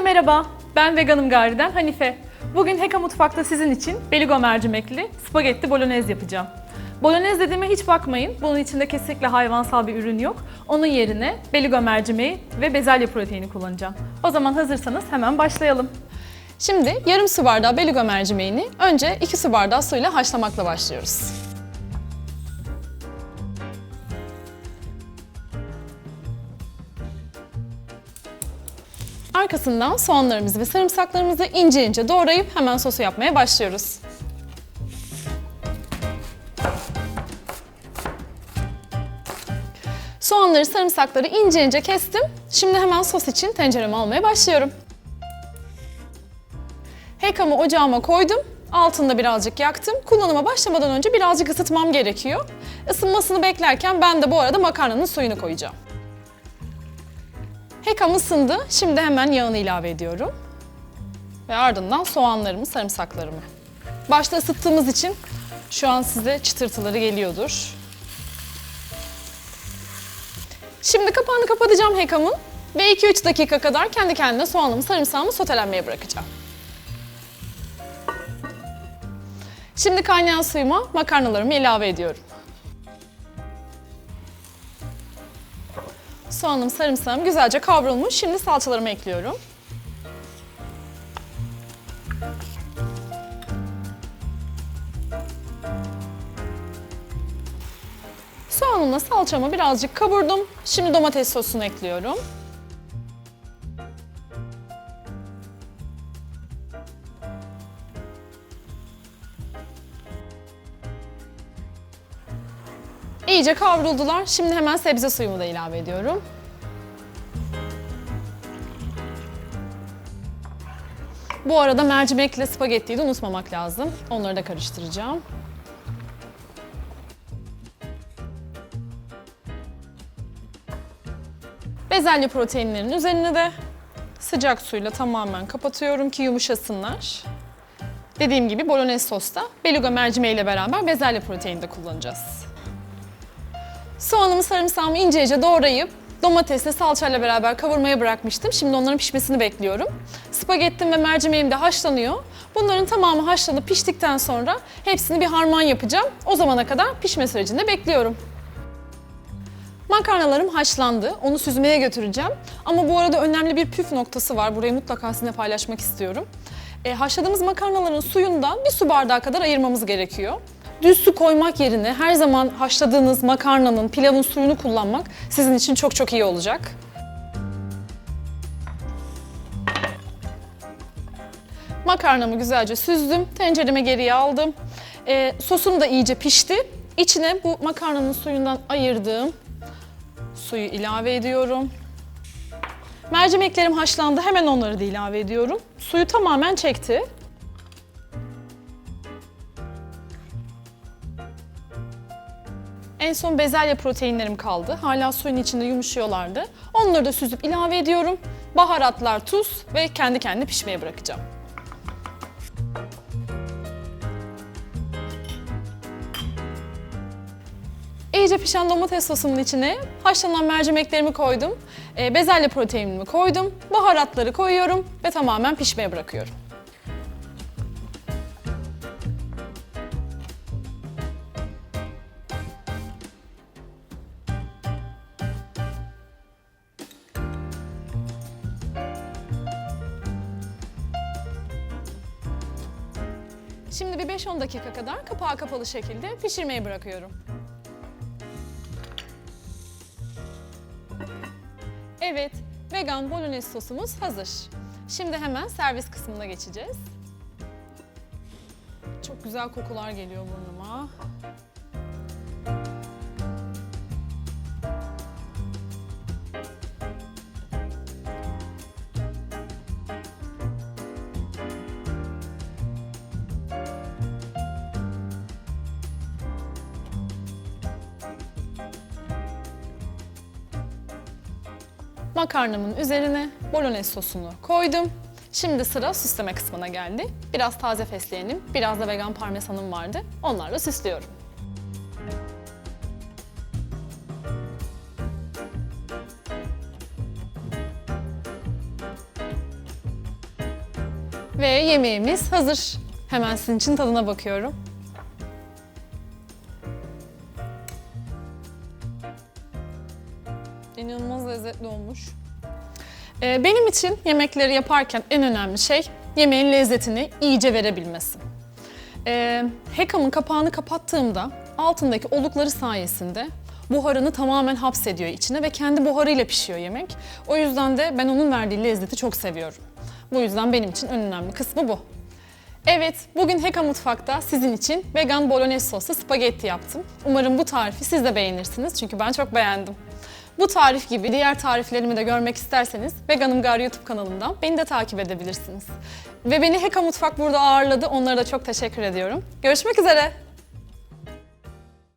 Merhaba, ben Veganım Gari'den Hanife. Bugün Heka Mutfak'ta sizin için beligo mercimekli spagetti bolognese yapacağım. Bolognese dediğime hiç bakmayın. Bunun içinde kesinlikle hayvansal bir ürün yok. Onun yerine beligo mercimeği ve bezelye proteini kullanacağım. O zaman hazırsanız hemen başlayalım. Şimdi yarım su bardağı beligo mercimeğini önce 2 su bardağı suyla haşlamakla başlıyoruz. Arkasından soğanlarımızı ve sarımsaklarımızı ince ince doğrayıp hemen sosu yapmaya başlıyoruz. Soğanları, sarımsakları ince ince kestim. Şimdi hemen sos için tenceremi almaya başlıyorum. Hekamı ocağıma koydum. Altında birazcık yaktım. Kullanıma başlamadan önce birazcık ısıtmam gerekiyor. Isınmasını beklerken ben de bu arada makarnanın suyunu koyacağım. Hekam ısındı. Şimdi hemen yağını ilave ediyorum. Ve ardından soğanlarımı, sarımsaklarımı. Başta ısıttığımız için şu an size çıtırtıları geliyordur. Şimdi kapağını kapatacağım hekamın ve 2-3 dakika kadar kendi kendine soğanımı, sarımsağımı sotelenmeye bırakacağım. Şimdi kaynayan suyuma makarnalarımı ilave ediyorum. Soğanım, sarımsağım güzelce kavrulmuş. Şimdi salçalarımı ekliyorum. Soğanımla salçamı birazcık kavurdum. Şimdi domates sosunu ekliyorum. İyice kavruldular. Şimdi hemen sebze suyumu da ilave ediyorum. Bu arada mercimekle spagettiyi de unutmamak lazım. Onları da karıştıracağım. Bezelye proteinlerinin üzerine de sıcak suyla tamamen kapatıyorum ki yumuşasınlar. Dediğim gibi bolognese sosta beluga mercimeği ile beraber bezelye proteini de kullanacağız. Soğanımı sarımsağımı ince ince doğrayıp domatesle salçayla beraber kavurmaya bırakmıştım. Şimdi onların pişmesini bekliyorum. Spagettim ve mercimeğim de haşlanıyor. Bunların tamamı haşlanıp piştikten sonra hepsini bir harman yapacağım. O zamana kadar pişme sürecinde bekliyorum. Makarnalarım haşlandı. Onu süzmeye götüreceğim. Ama bu arada önemli bir püf noktası var. Burayı mutlaka sizinle paylaşmak istiyorum. E, haşladığımız makarnaların suyundan bir su bardağı kadar ayırmamız gerekiyor. Düz su koymak yerine her zaman haşladığınız makarnanın, pilavın suyunu kullanmak sizin için çok çok iyi olacak. Makarnamı güzelce süzdüm. Tencereme geriye aldım. E, sosum da iyice pişti. İçine bu makarnanın suyundan ayırdığım suyu ilave ediyorum. Mercimeklerim haşlandı. Hemen onları da ilave ediyorum. Suyu tamamen çekti. Son bezelye proteinlerim kaldı. Hala suyun içinde yumuşuyorlardı. Onları da süzüp ilave ediyorum. Baharatlar, tuz ve kendi kendine pişmeye bırakacağım. İyice pişen domates sosumun içine haşlanan mercimeklerimi koydum. E, bezelye proteinimi koydum. Baharatları koyuyorum ve tamamen pişmeye bırakıyorum. Şimdi bir 5-10 dakika kadar kapağı kapalı şekilde pişirmeye bırakıyorum. Evet, vegan bolognese sosumuz hazır. Şimdi hemen servis kısmına geçeceğiz. Çok güzel kokular geliyor burnuma. Makarnamın üzerine bolognese sosunu koydum. Şimdi sıra süsleme kısmına geldi. Biraz taze fesleğenim, biraz da vegan parmesanım vardı. Onlarla süslüyorum. Ve yemeğimiz hazır. Hemen sizin için tadına bakıyorum. İnanılmaz lezzetli olmuş. Ee, benim için yemekleri yaparken en önemli şey yemeğin lezzetini iyice verebilmesi. Ee, Hekam'ın kapağını kapattığımda altındaki olukları sayesinde buharını tamamen hapsediyor içine ve kendi buharıyla pişiyor yemek. O yüzden de ben onun verdiği lezzeti çok seviyorum. Bu yüzden benim için en önemli kısmı bu. Evet, bugün Heka Mutfak'ta sizin için vegan bolognese soslu spagetti yaptım. Umarım bu tarifi siz de beğenirsiniz çünkü ben çok beğendim. Bu tarif gibi diğer tariflerimi de görmek isterseniz Veganım Gar YouTube kanalından beni de takip edebilirsiniz. Ve beni Heka Mutfak burada ağırladı. Onlara da çok teşekkür ediyorum. Görüşmek üzere.